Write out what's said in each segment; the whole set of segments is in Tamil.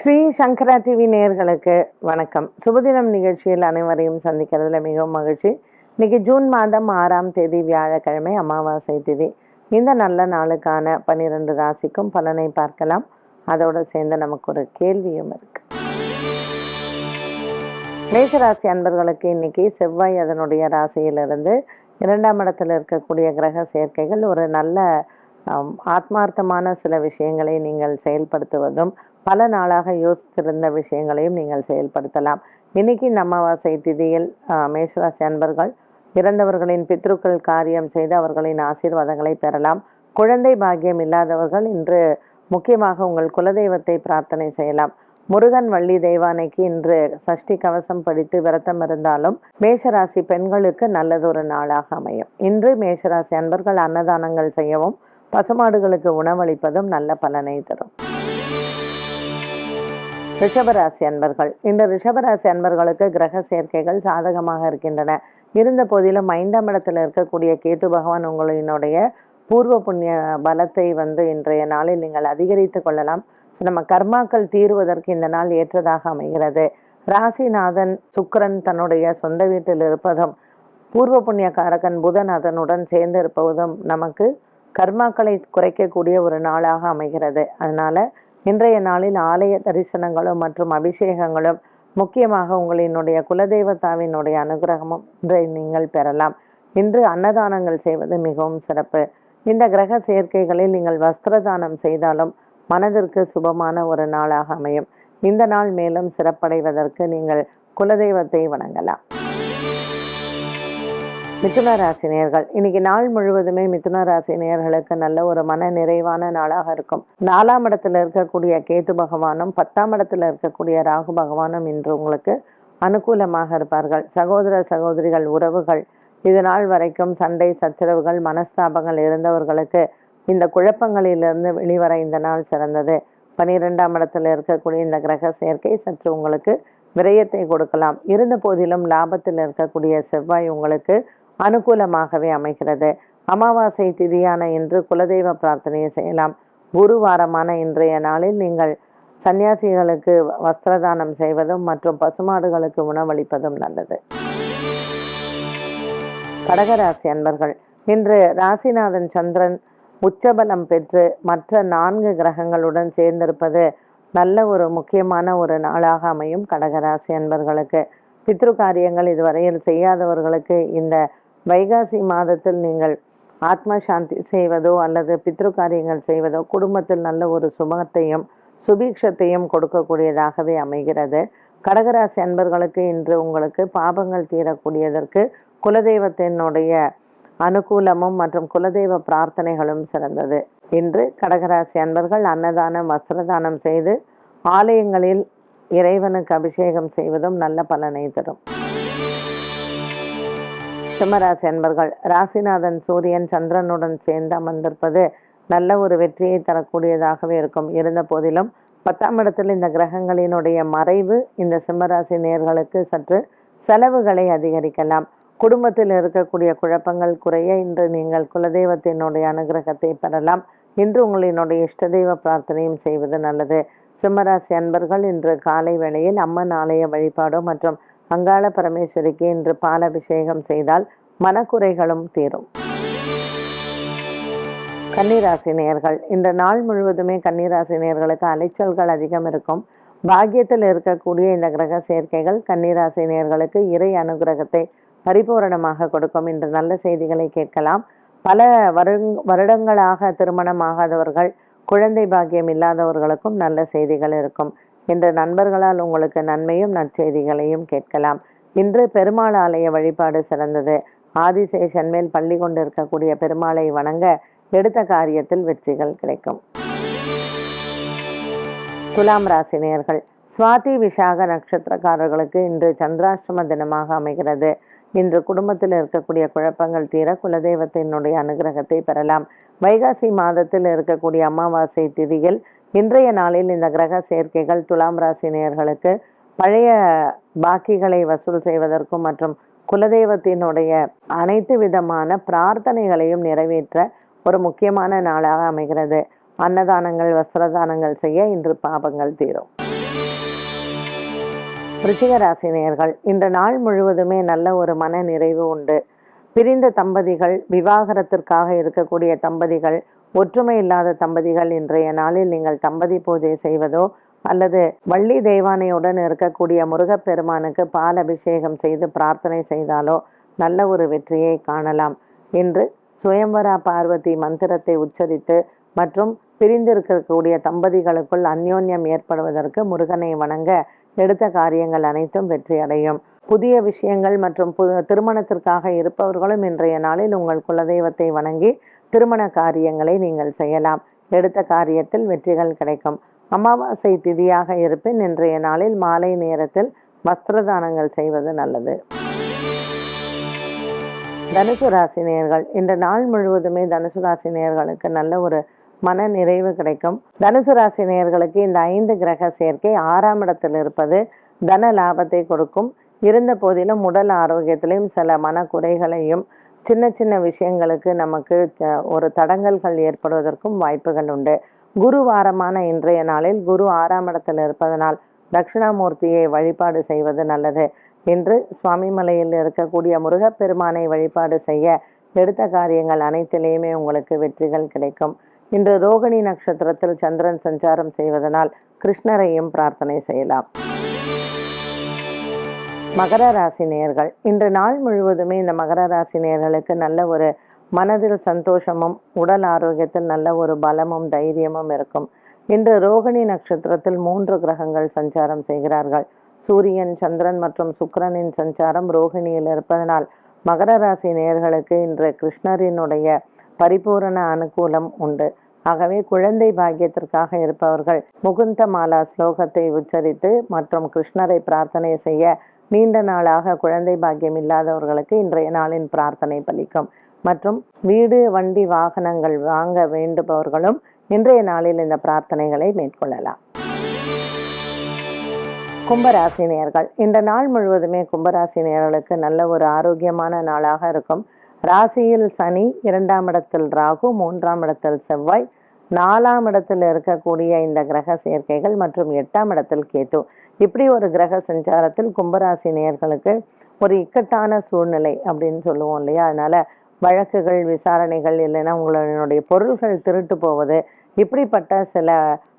ஸ்ரீ சங்கரா டிவி நேயர்களுக்கு வணக்கம். சுபதினம் நிகழ்ச்சியில் அனைவரையும் சந்திக்கிறதுல மிகவும் மகிழ்ச்சி. இன்னைக்கு ஜூன் மாதம் ஆறாம் தேதி வியாழக்கிழமை அமாவாசை திதி. இந்த நல்ல நாளுக்கான பன்னிரெண்டு ராசிக்கும் பலனை பார்க்கலாம். அதோடு சேர்ந்து நமக்கு ஒரு கேள்வியும் இருக்கு. மேசராசி அன்பர்களுக்கு இன்னைக்கு செவ்வாய் அதனுடைய ராசியிலிருந்து இரண்டாம் இடத்துல இருக்கக்கூடிய கிரக சேர்க்கைகள் ஒரு நல்ல ஆத்மார்த்தமான சில விஷயங்களை நீங்கள் செயல்படுத்துவதும் பல நாளாக யோசித்திருந்த விஷயங்களையும் நீங்கள் செயல்படுத்தலாம். இன்னைக்கு இந்த அமாவாசை திதியில் மேஷராசி அன்பர்கள் இறந்தவர்களின் பித்ருக்கள் காரியம் செய்து அவர்களின் ஆசீர்வாதங்களை பெறலாம். குழந்தை பாக்கியம் இல்லாதவர்கள் இன்று முக்கியமாக உங்கள் குலதெய்வத்தை பிரார்த்தனை செய்யலாம். முருகன் வள்ளி தெய்வானைக்கு இன்று சஷ்டி கவசம் படித்து விரதம் இருந்தாலும் மேஷராசி பெண்களுக்கு நல்லதொரு நாளாக அமையும். இன்று மேஷராசி அன்பர்கள் அன்னதானங்கள் செய்யவும் பசுமாடுகளுக்கு உணவளிப்பதும் நல்ல பலனை தரும். ரிஷபராசி அன்பர்கள். இந்த ரிஷபராசி அன்பர்களுக்கு கிரக சேர்க்கைகள் சாதகமாக இருக்கின்றன. இருந்த போதிலும் ஐந்தாம் இடத்தில் இருக்கக்கூடிய கேது பகவான் உங்களினுடைய பூர்வ புண்ணிய பலத்தை வந்து இன்றைய நாளில் நீங்கள் அதிகரித்து கொள்ளலாம். நம்ம கர்மாக்கள் தீருவதற்கு இந்த நாள் ஏற்றதாக அமைகிறது. ராசிநாதன் சுக்கரன் தன்னுடைய சொந்த வீட்டில் இருப்பதும் பூர்வ புண்ணிய காரகன் புதன் அதனுடன் சேர்ந்து இருப்பதும் நமக்கு கர்மாக்களை குறைக்கக்கூடிய ஒரு நாளாக அமைகிறது. அதனால இன்றைய நாளில் ஆலய தரிசனங்களும் மற்றும் அபிஷேகங்களும் முக்கியமாக உங்களினுடைய குலதெய்வத்தாவினுடைய அனுகிரகமும் இன்றை நீங்கள் பெறலாம். இன்று அன்னதானங்கள் செய்வது மிகவும் சிறப்பு. இந்த கிரக சேர்க்கைகளில் நீங்கள் வஸ்திரதானம் செய்தாலும் மனதிற்கு சுபமான ஒரு நாளாக அமையும். இந்த நாள் மேலும் சிறப்படைவதற்கு நீங்கள் குலதெய்வத்தை வணங்கலாம். மிதுன ராசி நேயர்கள் இன்னைக்கு நாள் முழுவதுமே மிதுன ராசினியர்களுக்கு நல்ல ஒரு மன நிறைவான நாளாக இருக்கும். நாலாம் இடத்துல இருக்கக்கூடிய கேது பகவானும் பத்தாம் இடத்துல இருக்கக்கூடிய ராகு பகவானும் இன்று உங்களுக்கு அனுகூலமாக இருப்பார்கள். சகோதர சகோதரிகள் உறவுகள் இது நாள் வரைக்கும் சண்டை சச்சரவுகள் மனஸ்தாபங்கள் இருந்தவர்களுக்கு இந்த குழப்பங்களிலிருந்து வெளிவர இந்த நாள் சிறந்தது. பனிரெண்டாம் இடத்துல இருக்கக்கூடிய இந்த கிரக சேர்க்கை சற்று உங்களுக்கு விரயத்தை கொடுக்கலாம். இருந்த போதிலும் லாபத்தில் இருக்கக்கூடிய செவ்வாய் உங்களுக்கு அனுகூலமாகவே அமைகிறது. அமாவாசை திதியான இன்று குலதெய்வ பிரார்த்தனையை செய்யலாம். குரு வாரமான இன்றைய நாளில் நீங்கள் சன்னியாசிகளுக்கு வஸ்திரதானம் செய்வதும் மற்றும் பசுமாடுகளுக்கு உணவளிப்பதும் நல்லது. கடகராசி அன்பர்கள் இன்று ராசிநாதன் சந்திரன் உச்சபலம் பெற்று மற்ற நான்கு கிரகங்களுடன் சேர்ந்திருப்பது நல்ல ஒரு முக்கியமான ஒரு நாளாக அமையும். கடகராசி அன்பர்களுக்கு பித்ரு காரியங்கள் இதுவரையில் செய்யாதவர்களுக்கு இந்த வைகாசி மாதத்தில் நீங்கள் ஆத்ம சாந்தி செய்வதோ அல்லது பித்ரு காரியங்கள் செய்வதோ குடும்பத்தில் நல்ல ஒரு சுமத்தையும் சுபீக்ஷத்தையும் கொடுக்கக்கூடியதாகவே அமைகிறது. கடகராசி அன்பர்களுக்கு இன்று உங்களுக்கு பாபங்கள் தீரக்கூடியதற்கு குலதெய்வத்தினுடைய அனுகூலமும் மற்றும் குலதெய்வ பிரார்த்தனைகளும் சிறந்தது. இன்று கடகராசி அன்பர்கள் அன்னதானம் வஸ்திரதானம் செய்து ஆலயங்களில் இறைவனுக்கு அபிஷேகம் செய்வதும் நல்ல பலனை தரும். சிம்மராசி அன்பர்கள் ராசிநாதன் சூரியன் சந்திரனுடன் சேர்ந்து அமர்ந்திருப்பது நல்ல ஒரு வெற்றியை தரக்கூடியதாகவே இருக்கும். இருந்த போதிலும் பத்தாம் இடத்தில் இந்த கிரகங்களினுடைய மறைவு இந்த சிம்மராசி நேர்களுக்கு சற்று செலவுகளை அதிகரிக்கலாம். குடும்பத்தில் இருக்கக்கூடிய குழப்பங்கள் குறைய இன்று நீங்கள் குலதெய்வத்தினுடைய அனுகிரகத்தை பெறலாம். இன்று உங்களினுடைய இஷ்ட தெய்வ பிரார்த்தனையும் செய்வது நல்லது. சிம்மராசி அன்பர்கள் இன்று காலை வேளையில் அம்மன் ஆலய வழிபாடு மற்றும் அங்காள பரமேஸ்வரிக்கு இன்று பாலபிஷேகம் செய்தால் மனக்குறைகளும் தீரும். கன்னிராசி நேர்கள் இந்த நாள் முழுவதுமே கன்னிராசி நேர்களுக்கு அலைச்சல்கள் அதிகம் இருக்கும். பாக்கியத்தில் இருக்கக்கூடிய இந்த கிரக சேர்க்கைகள் கன்னிராசி நேர்களுக்கு இறை அனுகிரகத்தை பரிபூரணமாக கொடுக்கும். இன்று நல்ல செய்திகளை கேட்கலாம். பல வருங் வருடங்களாக திருமணமாகாதவர்கள் குழந்தை பாக்கியம் இல்லாதவர்களுக்கும் நல்ல செய்திகள் இருக்கும். இன்று நண்பர்களால் உங்களுக்கு நன்மையும் நற்செய்திகளையும் கேட்கலாம். இன்று பெருமாள் ஆலய வழிபாடு சிறந்தது. ஆதிசேஷன் மேல் பள்ளி கொண்டிருக்கக்கூடிய பெருமாளை வணங்க எடுத்த காரியத்தில் வெற்றிகள் கிடைக்கும். துலாம் ராசினியர்கள் சுவாதி விசாக நட்சத்திரக்காரர்களுக்கு இன்று சந்திராஷ்டம தினமாக அமைகிறது. இன்று குடும்பத்தில் இருக்கக்கூடிய குழப்பங்கள் தீர குலதெய்வத்தினுடைய அனுகிரகத்தை பெறலாம். வைகாசி மாதத்தில் இருக்கக்கூடிய அமாவாசை திதியில் இன்றைய நாளில் இந்த கிரக சேர்க்கைகள் துலாம் ராசி நேயர்களுக்கு பழைய பாக்கிகளை வசூல் செய்வதற்கும் மற்றும் குலதெய்வத்தினுடைய அனைத்து விதமான பிரார்த்தனைகளையும் நிறைவேற்ற ஒரு முக்கியமான நாளாக அமைகிறது. அன்னதானங்கள் வஸ்திரதானங்கள் செய்ய இன்று பாபங்கள் தீரும். விருச்சிக ராசி இன்று நாள் முழுவதுமே நல்ல ஒரு மன நிறைவு உண்டு. பிரிந்த தம்பதிகள் விவாகரத்திற்காக இருக்கக்கூடிய தம்பதிகள் ஒற்றுமை இல்லாத தம்பதிகள் இன்றைய நாளில் நீங்கள் தம்பதி பூஜை செய்வதோ அல்லது வள்ளி தெய்வானையுடன் இருக்கக்கூடிய முருகப்பெருமானுக்கு பால் அபிஷேகம் செய்து பிரார்த்தனை செய்தாலோ நல்ல ஒரு வெற்றியை காணலாம். இன்று சுயம்பரா பார்வதி மந்திரத்தை உச்சரித்து மற்றும் பிரிந்திருக்கக்கூடிய தம்பதிகளுக்குள் அந்யோன்யம் ஏற்படுவதற்கு முருகனை வணங்க எடுத்த காரியங்கள் அனைத்தும் வெற்றி அடையும் புதிய விஷயங்கள் மற்றும் பு திருமணத்திற்காக இருப்பவர்களும் இன்றைய நாளில் உங்கள் குலதெய்வத்தை வணங்கி திருமண காரியங்களை நீங்கள் செய்யலாம். எடுத்த காரியத்தில் வெற்றிகள் கிடைக்கும். அமாவாசை திதியாக இருப்பின் இன்றைய நாளில் மாலை நேரத்தில் வஸ்திரதானங்கள் செய்வது நல்லது. தனுசு ராசி நேர்கள் இந்த நாள் முழுவதுமே தனுசு ராசி நேர்களுக்கு நல்ல ஒரு மன நிறைவு கிடைக்கும். தனுசு ராசி நேர்களுக்கு இந்த ஐந்து கிரக சேர்க்கை ஆறாம் இடத்தில் இருப்பது தன லாபத்தை கொடுக்கும். இருந்த போதிலும் உடல் ஆரோக்கியத்திலையும் சில மனக்குறைகளையும் சின்ன சின்ன விஷயங்களுக்கு நமக்கு ஒரு தடங்கல்கள் ஏற்படுவதற்கும் வாய்ப்புகள் உண்டு. குரு வாரமான இன்றைய நாளில் குரு ஆறாம் இடத்தில் இருப்பதனால் தட்சிணாமூர்த்தியை வழிபாடு செய்வது நல்லது. இன்று சுவாமிமலையில் இருக்கக்கூடிய முருகப்பெருமானை வழிபாடு செய்ய எடுத்த காரியங்கள் அனைத்திலேயுமே உங்களுக்கு வெற்றிகள் கிடைக்கும். இன்று ரோகிணி நட்சத்திரத்தில் சந்திரன் சஞ்சாரம் செய்வதனால் கிருஷ்ணரையும் பிரார்த்தனை செய்யலாம். மகர ராசி நேர்கள் இன்று நாள் முழுவதுமே இந்த மகர ராசி நேயர்களுக்கு நல்ல ஒரு மனதில் சந்தோஷமும் உடல் ஆரோக்கியத்தில் நல்ல ஒரு பலமும் தைரியமும் இருக்கும். இன்று ரோகிணி நட்சத்திரத்தில் மூன்று கிரகங்கள் சஞ்சாரம் செய்கிறார்கள். சூரியன் சந்திரன் மற்றும் சுக்கரனின் சஞ்சாரம் ரோகிணியில் இருப்பதனால் மகர ராசி நேர்களுக்கு இன்று கிருஷ்ணரினுடைய பரிபூரண அனுகூலம் உண்டு. ஆகவே குழந்தை பாக்கியத்திற்காக இருப்பவர்கள் முகுந்த மாலா ஸ்லோகத்தை உச்சரித்து மற்றும் கிருஷ்ணரை பிரார்த்தனை செய்ய நீண்ட நாளாக குழந்தை பாக்கியம் இல்லாதவர்களுக்கு இன்றைய நாளின் பிரார்த்தனை பலிக்கும். மற்றும் வீடு வண்டி வாகனங்கள் வாங்க வேண்டுபவர்களும் இன்றைய நாளில் இந்த பிரார்த்தனைகளை மேற்கொள்ளலாம். கும்பராசி நேர்கள் இந்த நாள் முழுவதுமே கும்பராசி நேயர்களுக்கு நல்ல ஒரு ஆரோக்கியமான நாளாக இருக்கும். ராசியில் சனி இரண்டாம் இடத்தில் ராகு மூன்றாம் இடத்தில் செவ்வாய் நாலாம் இடத்தில் இருக்கக்கூடிய இந்த கிரக சேர்க்கைகள் மற்றும் எட்டாம் இடத்தில் கேது. இப்படி ஒரு கிரக சஞ்சாரத்தில் கும்பராசி நேர்களுக்கு ஒரு இக்கட்டான சூழ்நிலை அப்படின்னு சொல்லுவோம் இல்லையா? அதனால வழக்குகள் விசாரணைகள் இல்லைன்னா உங்களுடைய பொருள்கள் திருட்டு போவது இப்படிப்பட்ட சில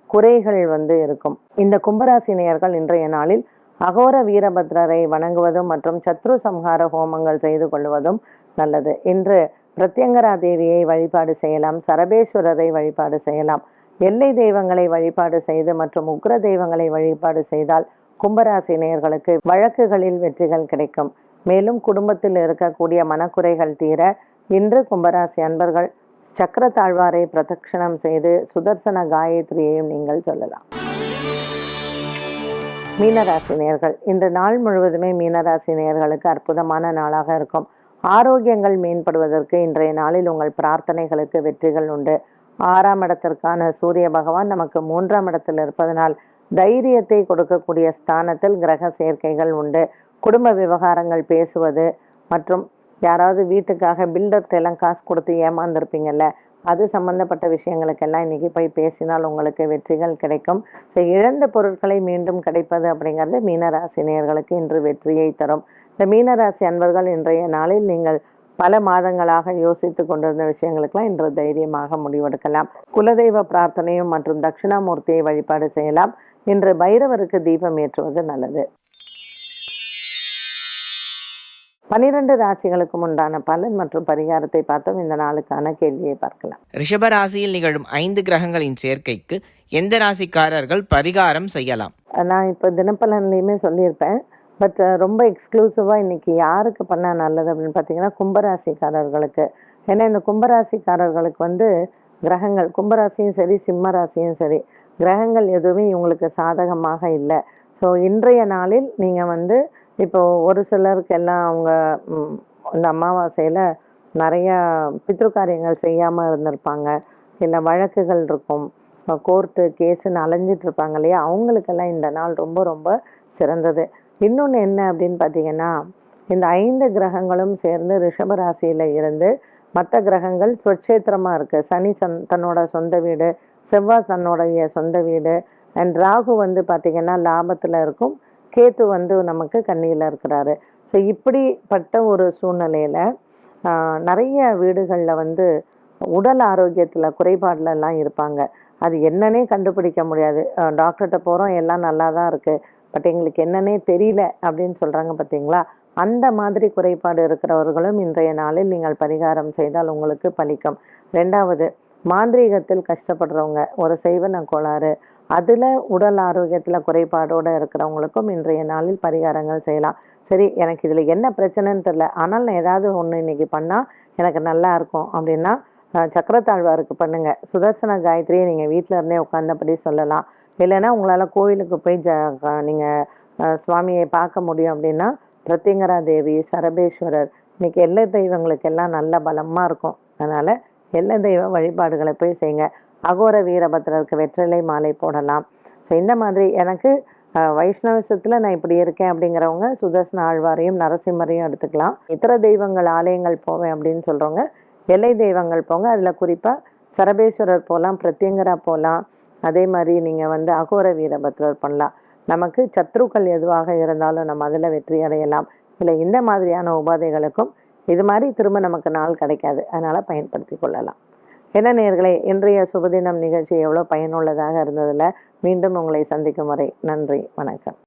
குறைகள் வந்து இருக்கும். இந்த கும்பராசி நேயர்கள் இன்றைய நாளில் அகோர வீரபத்ரரை வணங்குவதும் மற்றும் சத்ரு சம்ஹார ஹோமங்கள் செய்து கொள்வதும் நல்லது. இன்று பிரத்யங்கரா தேவியை வழிபாடு செய்யலாம் சரபேஸ்வரரை வழிபாடு செய்யலாம். எல்லை தெய்வங்களை வழிபாடு செய்து மற்றும் உக்ர தெய்வங்களை வழிபாடு செய்தால் கும்பராசி நேயர்களுக்கு வழக்குகளில் வெற்றிகள் கிடைக்கும். மேலும் குடும்பத்தில் இருக்கக்கூடிய மனக்குறைகள் தீர இன்று கும்பராசி அன்பர்கள் சக்கர தாழ்வாரை பிரதட்சணம் செய்து சுதர்சன காயத்ரியையும் நீங்கள் சொல்லலாம். மீனராசி நேர்கள் இன்று நாள் முழுவதுமே மீனராசி நேர்களுக்கு அற்புதமான நாளாக இருக்கும். ஆரோக்கியங்கள் மேம்படுவதற்கு இன்றைய நாளில் உங்கள் பிரார்த்தனைகளுக்கு வெற்றிகள் உண்டு. ஆறாம் இடத்திற்கான சூரிய பகவான் நமக்கு மூன்றாம் இடத்தில் இருப்பதனால் தைரியத்தை கொடுக்கக்கூடிய ஸ்தானத்தில் கிரக சேர்க்கைகள் உண்டு. குடும்ப விவகாரங்கள் பேசுவது மற்றும் யாராவது வீட்டுக்காக பில்டர்கிட்ட எல்லாம் காசு கொடுத்து ஏமாந்துருப்பீங்கல்ல அது சம்பந்தப்பட்ட விஷயங்களுக்கெல்லாம் இன்றைக்கி போய் பேசினால் உங்களுக்கு வெற்றிகள் கிடைக்கும். ஸோ இழந்த பொருட்களை மீண்டும் கிடைப்பது அப்படிங்கிறது மீனராசி நேர்களுக்கு இன்று வெற்றியை தரும். இந்த மீனராசி அன்பர்கள் இன்றைய நாளில் நீங்கள் பல மாதங்களாக யோசித்து கொண்டிருந்த விஷயங்களுக்கெல்லாம் இன்று தைரியமாக முடிவெடுக்கலாம். குலதெய்வ பிரார்த்தனையும் மற்றும் தட்சிணாமூர்த்தியை வழிபாடு செய்யலாம். இன்று பைரவருக்கு தீபம் ஏற்றுவது நல்லது. பனிரெண்டு ராசிகளுக்கும் உண்டான பலன் மற்றும் பரிகாரத்தை பார்த்தோம். இந்த நாளுக்கான கேள்வியை பார்க்கலாம். ரிஷப ராசியில் நிகழும் ஐந்து கிரகங்களின் சேர்க்கைக்கு எந்த ராசிக்காரர்கள் பரிகாரம் செய்யலாம்? நான் இப்போ தினப்பலன்லையுமே சொல்லியிருப்பேன். பட் uh, ரொம்ப எக்ஸ்க்ளூசிவாக இன்றைக்கி யாருக்கு பண்ணால் நல்லது அப்படின்னு பார்த்தீங்கன்னா கும்பராசிக்காரர்களுக்கு. ஏன்னா இந்த கும்பராசிக்காரர்களுக்கு வந்து கிரகங்கள் கும்பராசியும் சரி சிம்ம ராசியும் சரி கிரகங்கள் எதுவுமே இவங்களுக்கு சாதகமாக இல்லை. ஸோ இன்றைய நாளில் நீங்கள் வந்து இப்போது ஒரு சிலருக்கு எல்லாம் அவங்க இந்த அமாவாசையில் நிறையா பித்ருக்காரியங்கள் செய்யாமல் இருந்திருப்பாங்க. இல்லை வழக்குகள் இருக்கும். கோர்ட்டு கேஸுன்னு அலைஞ்சிட்டு இருப்பாங்க இல்லையா? அவங்களுக்கெல்லாம் இந்த நாள் ரொம்ப ரொம்ப சிறந்தது. இன்னொன்று என்ன அப்படின்னு பார்த்தீங்கன்னா இந்த ஐந்து கிரகங்களும் சேர்ந்து ரிஷபராசியில் இருந்து மற்ற கிரகங்கள் சொட்சேத்திரமாக இருக்குது சனி சன் தன்னோட சொந்த வீடு செவ்வாய் தன்னுடைய சொந்த வீடு அண்ட் ராகு வந்து பார்த்திங்கன்னா லாபத்தில் இருக்கும். கேத்து வந்து நமக்கு கண்ணியில் இருக்கிறாரு. ஸோ இப்படிப்பட்ட ஒரு சூழ்நிலையில் நிறைய வீடுகளில் வந்து உடல் ஆரோக்கியத்தில் குறைபாடுலலாம் இருப்பாங்க. அது என்னன்னே கண்டுபிடிக்க முடியாது. டாக்டர்கிட்ட போகிறோம் எல்லாம் நல்லா தான் இருக்குது பட் எங்களுக்கு என்னன்னே தெரியல அப்படின்னு சொல்கிறாங்க பார்த்தீங்களா அந்த மாதிரி குறைபாடு இருக்கிறவர்களும் இன்றைய நாளில் நீங்கள் பரிகாரம் செய்தால் உங்களுக்கு பலிக்கும். ரெண்டாவது மாந்திரீகத்தில் கஷ்டப்படுறவங்க ஒரு செய்வன கோளாறு. அதில் உடல் ஆரோக்கியத்தில் குறைபாடோடு இருக்கிறவங்களுக்கும் இன்றைய நாளில் பரிகாரங்கள் செய்யலாம். சரி எனக்கு இதில் என்ன பிரச்சனைன்னு தெரில ஆனால் நான் ஏதாவது ஒன்று இன்னைக்கு பண்ணால் எனக்கு நல்லா இருக்கும். அப்படின்னா சக்கரத்தாழ்வாருக்கு பண்ணுங்கள் சுதர்சன காயத்ரியை நீங்கள் வீட்டில் இருந்தே உட்காந்தபடி சொல்லலாம். இல்லைன்னா உங்களால் கோயிலுக்கு போய் ஜ நீங்கள் சுவாமியை பார்க்க முடியும் அப்படின்னா பிரத்திங்கரா தேவி சரபேஸ்வரர் இன்னைக்கு எல்லை தெய்வங்களுக்கெல்லாம் நல்ல பலமாக இருக்கும். அதனால் எல்லை தெய்வ வழிபாடுகளை போய் செய்யுங்க. அகோர வீரபத்ரருக்கு வெற்றிலை மாலை போடலாம். ஸோ இந்த மாதிரி எனக்கு வைஷ்ணவசத்தில் நான் இப்படி இருக்கேன் அப்படிங்கிறவங்க சுதர்சன ஆழ்வாரையும் நரசிம்மரையும் எடுத்துக்கலாம். இத்தர தெய்வங்கள் ஆலயங்கள் போவேன் அப்படின்னு சொல்கிறவங்க எல்லை தெய்வங்கள் போங்க. அதில் குறிப்பாக சரபேஸ்வரர் போகலாம் பிரத்யங்கரா போகலாம் அதே மாதிரி நீங்கள் வந்து அகோர வீரபத்ரர் பண்ணலாம். நமக்கு சத்ருக்கள் எதுவாக இருந்தாலும் நம்ம அதில் வெற்றி அடையலாம். இல்லை இந்த மாதிரியான உபாதைகளுக்கும் இது மாதிரி திரும்ப நமக்கு நாள் கிடைக்காது. அதனால் பயன்படுத்தி கொள்ளலாம். என்ன நேர்களை இன்றைய சுபதினம் நிகழ்ச்சி எவ்வளோ பயனுள்ளதாக இருந்ததில் மீண்டும் உங்களை சந்திக்கும் வரை நன்றி வணக்கம்.